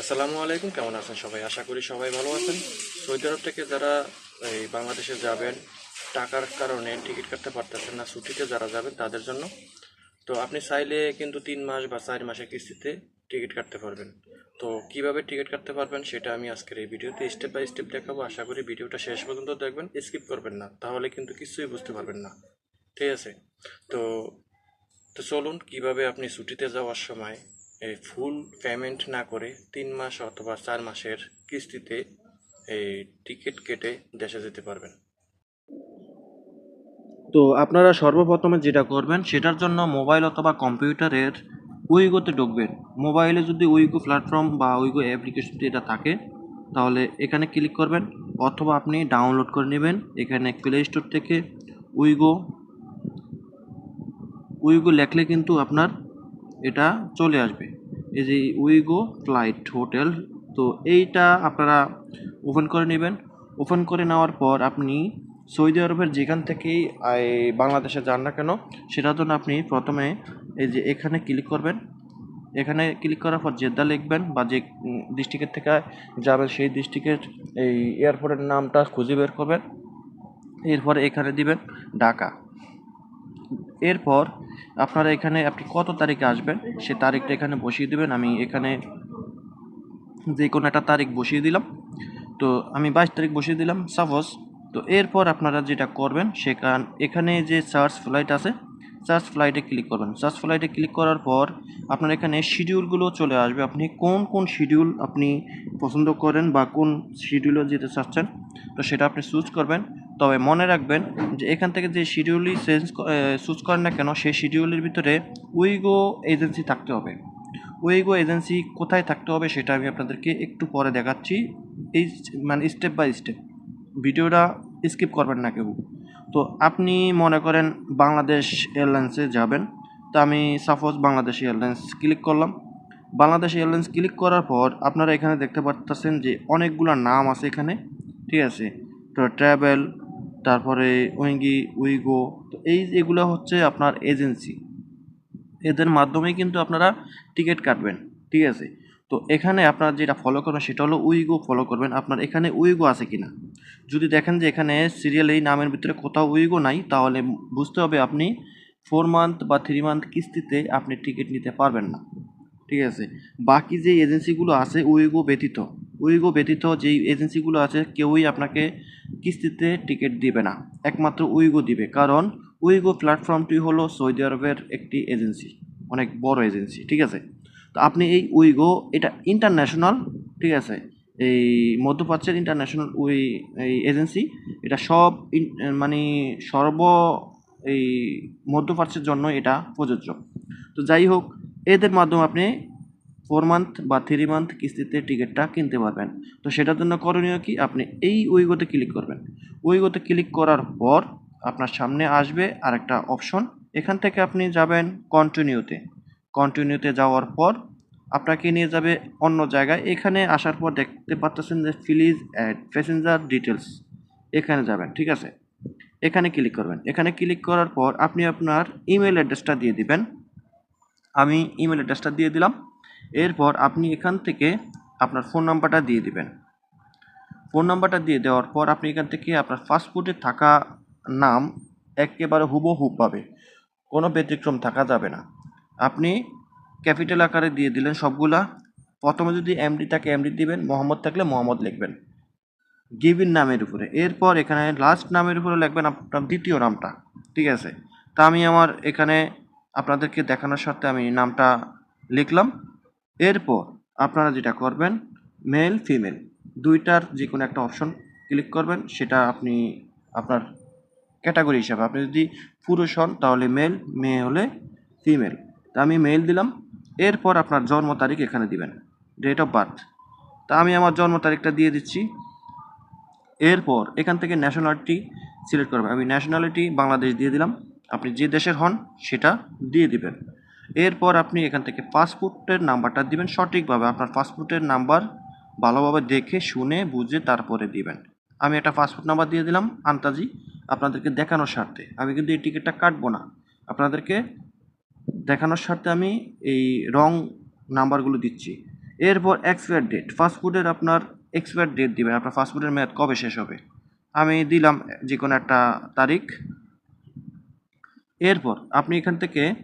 আসসালামু আলাইকুম, কেমন আছেন সবাই? আশা করি সবাই ভালো আছেন। সৌদি আরব থেকে যারা এই বাংলাদেশে যাবেন, টাকার কারণে টিকিট কাটতে পারতেছেন না, ছুটিতে যারা যাবেন তাদের জন্য। তো আপনি চাইলে কিন্তু তিন মাস বা চার মাসের কিস্তিতে টিকিট কাটতে পারবেন। তো কীভাবে টিকিট কাটতে পারবেন সেটা আমি আজকের এই ভিডিওতে স্টেপ বাই স্টেপ দেখাবো। আশা করি ভিডিওটা শেষ পর্যন্ত দেখবেন স্কিপ করবেন না। তাহলে কিন্তু কিছুই বুঝতে পারবেন না। ঠিক আছে? তো তো চলুন, কীভাবে আপনি ছুটিতে যাওয়ার সময় এই ফুল পেমেন্ট না করে তিন মাস অথবা চার মাসের কিস্তিতে এই টিকিট কেটে দেশে যেতে পারবেন। তো আপনারা সর্বপ্রথমে যেটা করবেন, সেটার জন্য মোবাইল অথবা কম্পিউটারের উইগোতে ঢুকবেন। মোবাইলে যদি উইগো প্ল্যাটফর্ম বা উইগো অ্যাপ্লিকেশন এটা থাকে, তাহলে এখানে ক্লিক করবেন, অথবা আপনি ডাউনলোড করে নেবেন। এখানে প্লে স্টোর থেকে উইগো উইগো লেখলে কিন্তু আপনার এটা চলে আসবে। এই যে উইগো ফ্লাইট হোটেল তো এইটা আপনারা ওপেন করে নেবেন। ওপেন করে নেওয়ার পর আপনি সৌদি আরবের যেখান থেকেই বাংলাদেশে যান না কেন, সেটার জন্য আপনি প্রথমে এই যে এখানে ক্লিক করবেন। এখানে ক্লিক করার পর জেদ্দা লিখবেন বা যে ডিস্ট্রিক্টের থেকে যাবেন সেই ডিস্ট্রিক্টের এই এয়ারপোর্টের নামটা খুঁজে বের করবেন। এরপর এখানে দিবেন ঢাকা। এরপর আপনারা এখানে, আপনি কত তারিখে আসবেন? সে তারিখটা এখানে বসিয়ে দেবেন। আমি এখানে যে কোনো একটা তারিখ বসিয়ে দিলাম। তো আমি বাইশ তারিখ বসিয়ে দিলাম সাপোজ তো এরপর আপনারা যেটা করবেন, সেখান, এখানে যে সার্চ ফ্লাইট আছে সার্চ ফ্লাইটে ক্লিক করবেন। সার্চ ফ্লাইটে ক্লিক করার পর আপনার এখানে শিডিউলগুলো চলে আসবে। আপনি কোন কোন শিডিউল আপনি পছন্দ করেন বা কোন শিডিউলে যেতে চাচ্ছেন, তো সেটা আপনি চুজ করবেন। তবে মনে রাখবেন যে এখান থেকে যে শিডিউলই চেঞ্জ চুজ করেন না কেন, সেই শিডিউলের ভিতরে উইগো এজেন্সি থাকতে হবে। উইগো এজেন্সি কোথায় থাকতে হবে সেটা আমি আপনাদেরকে একটু পরে দেখাচ্ছি। এই মানে স্টেপ বাই স্টেপ ভিডিওটা স্কিপ করবেন না কেউ। তো আপনি মনে করেন বাংলাদেশ এয়ারলাইন্সে যাবেন, তো আমি সাপোজ বাংলাদেশ এয়ারলাইন্স ক্লিক করলাম। বাংলাদেশ এয়ারলাইন্স ক্লিক করার পর আপনারা এখানে দেখতে পাচ্ছেন যে অনেকগুলো নাম আছে এখানে, ঠিক আছে? তো ট্রাভেল তারপরে উইঙ্গি, উইগো, তো এই এগুলো হচ্ছে আপনার এজেন্সি। এদের মাধ্যমে কিন্তু আপনারা টিকিট কাটবেন, ঠিক আছে? তো এখানে আপনারা যেটা ফলো করবেন সেটা হলো উইগো ফলো করবেন। আপনার এখানে উইগো আছে কিনা? যদি দেখেন যে এখানে সিরিয়াল এই নামের ভিতরে কোথাও উইগো নাই, তাহলে বুঝতে হবে আপনি ফোর মান্থ বা থ্রি মান্থ কিস্তিতে আপনি টিকিট নিতে পারবেন না, ঠিক আছে? বাকি যে এজেন্সিগুলো আছে, উইগো ব্যতীত। উইগো ব্যতীত যেই এজেন্সিগুলো আছে, কেউই আপনাকে কিস্তিতে টিকিট দিবে না। একমাত্র উইগো দিবে, কারণ উইগো প্ল্যাটফর্মটি হলো সৌদি আরবের একটি এজেন্সি, অনেক বড় এজেন্সি, ঠিক আছে? তো আপনি এই উইগো, এটা ইন্টারন্যাশনাল, ঠিক আছে? এই মধ্যপ্রাচ্যের ইন্টারন্যাশনাল উই, এই এজেন্সি, এটা সব মানে সর্ব এই মধ্যপ্রাচ্যের জন্য এটা প্রযোজ্য। তো যাই হোক, এদের মাধ্যমে আপনি ফোর মান্থ বা থ্রি মান্থ কিস্তিতে টিকিটটা কিনতে পারবেন। তো সেটার জন্য করণীয় কি? আপনি এই উইগোতে ক্লিক করবেন। উইগোতে ক্লিক করার পর আপনার সামনে আসবে আরেকটা অপশন এখান থেকে আপনি যাবেন কন্টিনিউতে কন্টিনিউতে যাওয়ার পর আপনাকে নিয়ে যাবে অন্য জায়গায়। এখানে আসার পর দেখতে পাচ্ছেন যে ফিলিজ অ্যাড প্যাসেঞ্জার ডিটেলস এখানে যাবেন, ঠিক আছে? এখানে ক্লিক করবেন। এখানে ক্লিক করার পর আপনি আপনার ইমেল অ্যাড্রেসটা দিয়ে দিবেন। আমি ইমেল অ্যাড্রেসটা দিয়ে দিলাম। এরপর আপনি এখান থেকে আপনার ফোন নাম্বারটা দিয়ে দিবেন। ফোন নাম্বারটা দিয়ে দেওয়ার পর আপনি এখান থেকে আপনার পাসপোর্টে থাকা নাম একেবারে হুবহু পাবে। কোনো ব্যতিক্রম থাকা যাবে না। আপনি ক্যাপিটাল আকারে দিয়ে দিলেন সবগুলা। প্রথমে যদি এমডি থাকে এমডি দিবেন, মোহাম্মদ থাকলে মোহাম্মদ লিখবেন। গিভিন নামের উপরে। এরপর এখানে লাস্ট নামের উপরে লিখবেন আপনার দ্বিতীয় নামটা। ঠিক আছে? তা আমি আমার এখানে আপনাদেরকে দেখানোর সাথে আমি নামটা লিখলাম। এরপর আপনারা যেটা করবেন মেল ফিমেল দুইটার যে কোনো একটা অপশন ক্লিক করবেন, সেটা আপনি আপনার ক্যাটাগরি হিসাবে। আপনি যদি পুরুষ হন, তাহলে মেল মেয়ে হলে ফিমেল তা আমি মেল দিলাম, এরপর আপনার জন্ম তারিখ এখানে দিবেন ডেট অফ বার্থ তা আমি আমার জন্ম তারিখটা দিয়ে দিচ্ছি, এরপর এখান থেকে ন্যাশনালিটি সিলেক্ট করবেন। আমি ন্যাশনালিটি বাংলাদেশ দিয়ে দিলাম, আপনি যে দেশের হন, সেটা দিয়ে দিবেন। এরপর আপনি এখান থেকে পাসপোর্টের নাম্বারটা দিবেন সঠিকভাবে। আপনার পাসপোর্টের নাম্বার ভালোভাবে দেখে, শুনে, বুঝে তারপরে দিবেন। আমি একটা পাসপোর্ট নাম্বার দিয়ে দিলাম আন্তাজি, আপনাদেরকে দেখানোর স্বার্থে। আমি কিন্তু এই টিকিটটা কাটবো না। আপনাদেরকে দেখানোর স্বার্থে আমি এই রং নাম্বারগুলো দিচ্ছি। এরপর এক্সপায়ার ডেট ফাস্টফুডের আপনার এক্সপায়ার ডেট দিবেন। আপনার ফাস্টফুডের মেয়াদ কবে শেষ হবে? আমি দিলাম যে কোনো একটা তারিখ। এরপর আপনি এখান থেকে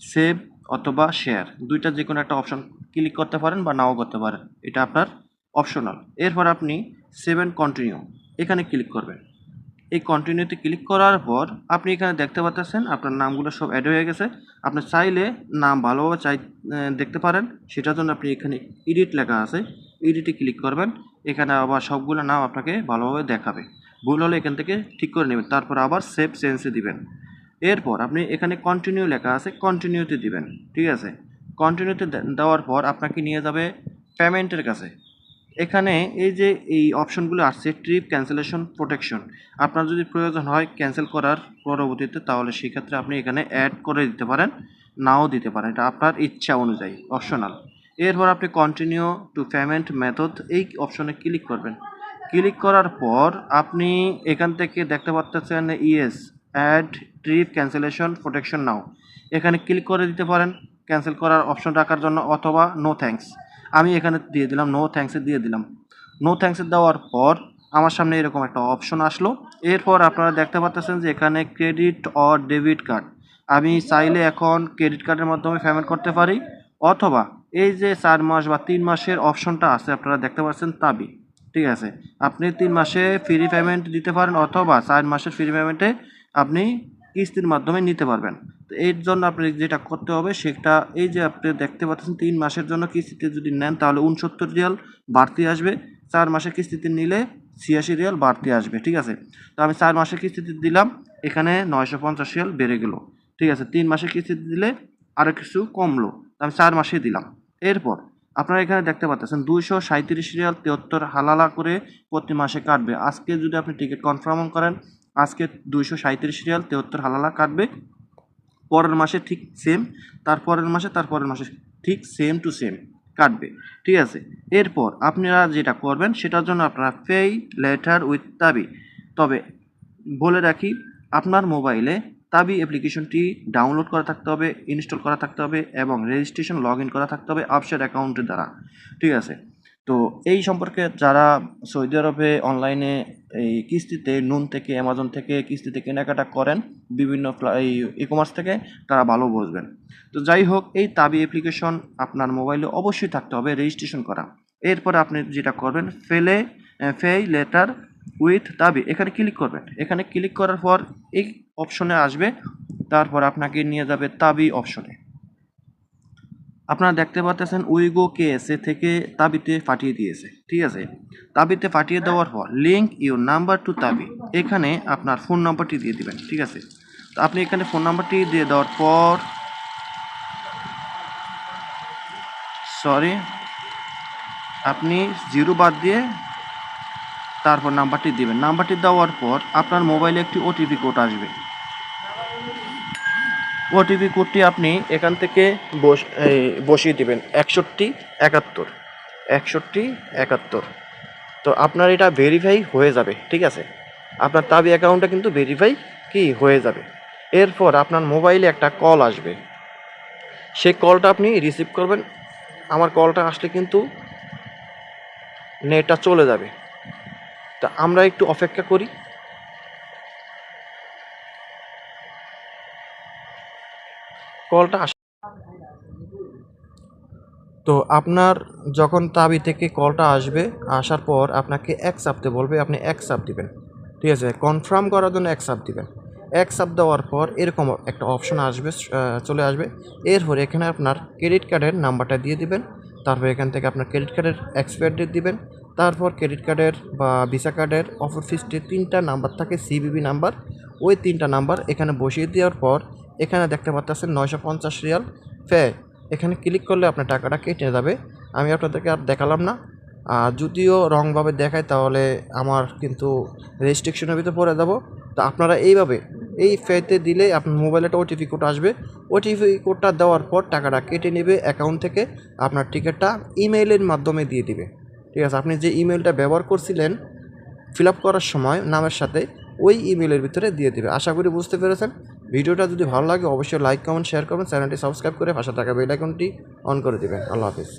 সেভ অথবা শেয়ার, দুইটা যে কোনো একটা অপশন ক্লিক করতে পারেন বা নাও করতে পারেন, এটা আপনার অপশনাল। এরপর আপনি সেভ অ্যান্ড কন্টিনিউ এখানে ক্লিক করবেন। এই কন্টিনিউতে ক্লিক করার পর আপনি এখানে দেখতে পাচ্ছেন আপনার নামগুলো সব অ্যাড হয়ে গেছে। আপনি চাইলে নাম ভালোভাবে চাই দেখতে পারেন, সেটার জন্য আপনি এখানে এডিট লেখা আছে। এডিটে ক্লিক করবেন, এখানে আবার সবগুলো নাম আপনাকে ভালোভাবে দেখাবে। ভুল হলে এখান থেকে ঠিক করে নেবেন, তারপর আবার সেভ সেন্সে দিবেন। এরপর আপনি এখানে কন্টিনিউ লেখা আছে কন্টিনিউতে দিবেন, ঠিক আছে? কন্টিনিউতে দেওয়ার পর আপনাকে নিয়ে যাবে পেমেন্টের কাছে। এখানে এই যে এই অপশনগুলো আসছে ট্রিপ ক্যান্সেলেশন প্রোটেকশন আপনার যদি প্রয়োজন হয় ক্যান্সেল করার পরবর্তীতে, তাহলে সেক্ষেত্রে আপনি এখানে অ্যাড করে দিতে পারেন, নাও দিতে পারেন, এটা আপনার ইচ্ছা অনুযায়ী অপশনাল এরপর আপনি কন্টিনিউ টু পেমেন্ট মেথড এই অপশনে ক্লিক করবেন। ক্লিক করার পর আপনি এখান থেকে দেখতে পাচ্ছেন yes add trip cancellation protection now এখানে ক্লিক করে দিতে পারেন ক্যান্সেল করার অপশন রাখার জন্য অথবা নো থ্যাঙ্কস আমি এখানে দিয়ে দিলাম নো থ্যাঙ্কসে দিয়ে দিলাম। নো থ্যাঙ্কসে দেওয়ার পর আমার সামনে এরকম একটা অপশন আসলো। এরপর আপনারা দেখতে পাচ্ছেন যে এখানে ক্রেডিট অর ডেবিট কার্ড আমি চাইলে এখন ক্রেডিট কার্ডের মাধ্যমে পেমেন্ট করতে পারি, অথবা এই যে চার মাস বা তিন মাসের অপশনটা আছে, আপনারা দেখতে পাচ্ছেন তাবি। ঠিক আছে? আপনি তিন মাসে ফ্রি পেমেন্ট দিতে পারেন, অথবা চার মাসের ফ্রি পেমেন্টে আপনি কিস্তির মাধ্যমে নিতে পারবেন। তো এর জন্য আপনি যেটা করতে হবে, সেটা এই যে আপনি দেখতে পাচ্ছেন তিন মাসের জন্য কিস্তিতে যদি নেন, তাহলে উনসত্তর রিয়াল বাড়তি আসবে। চার মাসের কিস্তিতে নিলে ছিয়াশি রিয়াল বাড়তি আসবে, ঠিক আছে? তো আমি চার মাসের কিস্তিতে দিলাম, এখানে নয়শো পঞ্চাশ রিয়াল বেড়ে গেল, ঠিক আছে? তিন মাসের কিস্তিতে দিলে আরও কিছু কমলো আমি চার মাসে দিলাম। এরপর আপনারা এখানে দেখতে পাচ্ছেন দুইশো সাঁত্রিশ রিয়াল তেহত্তর হালালা করে প্রতি মাসে কাটবে। আজকে যদি আপনি টিকিট কনফার্ম করেন আজকে দুইশো সাঁত্রিশ রিয়াল, তেহত্তর হালালা কাটবে। পরের মাসে ঠিক সেম তারপরের মাসে তারপরের মাসে ঠিক সেম টু সেম কাটবে। ঠিক আছে? এরপর আপনারা যেটা করবেন, সেটার জন্য আপনারা পেই লেটার উইথ তাবি তবে বলে রাখি, আপনার মোবাইলে তাবি অ্যাপ্লিকেশনটি ডাউনলোড করা থাকতে হবে ইনস্টল করা থাকতে হবে এবং রেজিস্ট্রেশন লগ ইন করা থাকতে হবে আপসেট অ্যাকাউন্টের দ্বারা। ঠিক আছে? তো এই সম্পর্কে যারা সৌদি আরবে অনলাইনে এই কিস্তিতে নুন থেকে অ্যামাজন থেকে কিস্তিতে কেনাকাটা করেন, বিভিন্ন এই ই কমার্স থেকে, তারা ভালো বুঝবেন। তো যাই হোক, এই তাবি অ্যাপ্লিকেশন আপনার মোবাইলে অবশ্যই থাকতে হবে রেজিস্ট্রেশন করা। এরপর আপনি যেটা করবেন ফেলে ফেই লেটার উইথ তাবি এখানে ক্লিক করবেন। এখানে ক্লিক করার পর এই অপশনে আসবে, তারপর আপনাকে নিয়ে যাবে তাবি অপশনে আপনারা দেখতে পাচ্ছেন উইগো কেএসএ থেকে তাবিতে পাঠিয়ে দিয়েছে, ঠিক আছে? তাবিতে পাঠিয়ে দেওয়ার পর লিঙ্ক ইউর নাম্বার টু তাবি এখানে আপনার ফোন নাম্বারটি দিয়ে দিবেন, ঠিক আছে? তো আপনি এখানে ফোন নাম্বারটি দিয়ে দেওয়ার পর সরি আপনি জিরো বাদ দিয়ে তারপর নাম্বারটি দিবেন। নাম্বারটি দেওয়ার পর আপনার মোবাইলে একটি ওটিপি কোড আসবে। ওটিপি কোডটি আপনি এখান থেকে বসিয়ে দেবেন। একষট্টি একাত্তর। একষট্টি একাত্তর। তো আপনার এটা ভেরিফাই হয়ে যাবে, ঠিক আছে? আপনার তাবি অ্যাকাউন্টটা কিন্তু ভেরিফাই কি হয়ে যাবে। এরপর আপনার মোবাইলে একটা কল আসবে। সেই কলটা আপনি রিসিভ করবেন। আমার কলটা আসলে কিন্তু নেটটা চলে যাবে। তা আমরা একটু অপেক্ষা করি। কলটা আস তো আপনার যখন তাবি থেকে কলটা আসবে, আসার পর আপনাকে এক চাপতে বলবে, আপনি এক চাপ দিবেন। ঠিক আছে? কনফার্ম করার জন্য এক চাপ দিবেন। এক চাপ দেওয়ার পর এরকম একটা অপশন আসবে চলে আসবে। এরপর এখানে আপনার ক্রেডিট কার্ডের নাম্বারটা দিয়ে দিবেন। তারপর এখান থেকে আপনার ক্রেডিট কার্ডের এক্সপায়ার ডেট দিবেন। তারপর ক্রেডিট কার্ডের বা ভিসা কার্ডের অফার ফিস্টে তিনটা নাম্বার থাকে সিবিবি নাম্বার ওই তিনটা নাম্বার এখানে বসিয়ে দেওয়ার পর এখানে দেখতে পাচ্ছেন নয়শো পঞ্চাশ রিয়াল। ফে, এখানে ক্লিক করলে আপনার টাকাটা কেটে যাবে। আমি আপনাদেরকে আর দেখালাম না। আর যদিও রংভাবে দেখায় তাহলে আমার কিন্তু রেস্ট্রিকশনের ভিতরে পড়ে যাব। তা আপনারা এইভাবে, এই ফেতে দিলে আপনার মোবাইলে একটা ওটিপি কোড আসবে। ওটিপি কোডটা দেওয়ার পর টাকাটা কেটে নেবে অ্যাকাউন্ট থেকে, আপনার টিকিটটা ইমেইলের মাধ্যমে দিয়ে দিবে। ঠিক আছে, আপনি যে ইমেলটা ব্যবহার করছিলেন ফিল করার সময়, নামের সাথে ওই ইমেলের ভিতরে দিয়ে দিবে। আশা করি বুঝতে পেরেছেন। ভিডিওটা যদি ভালো লাগে, অবশ্যই লাইক কমেন্ট শেয়ার করবেন, চ্যানেলটি সাবস্ক্রাইব করে পাশে থাকা বেল আইকনটি অন করে দেবেন। আল্লাহ হাফিজ।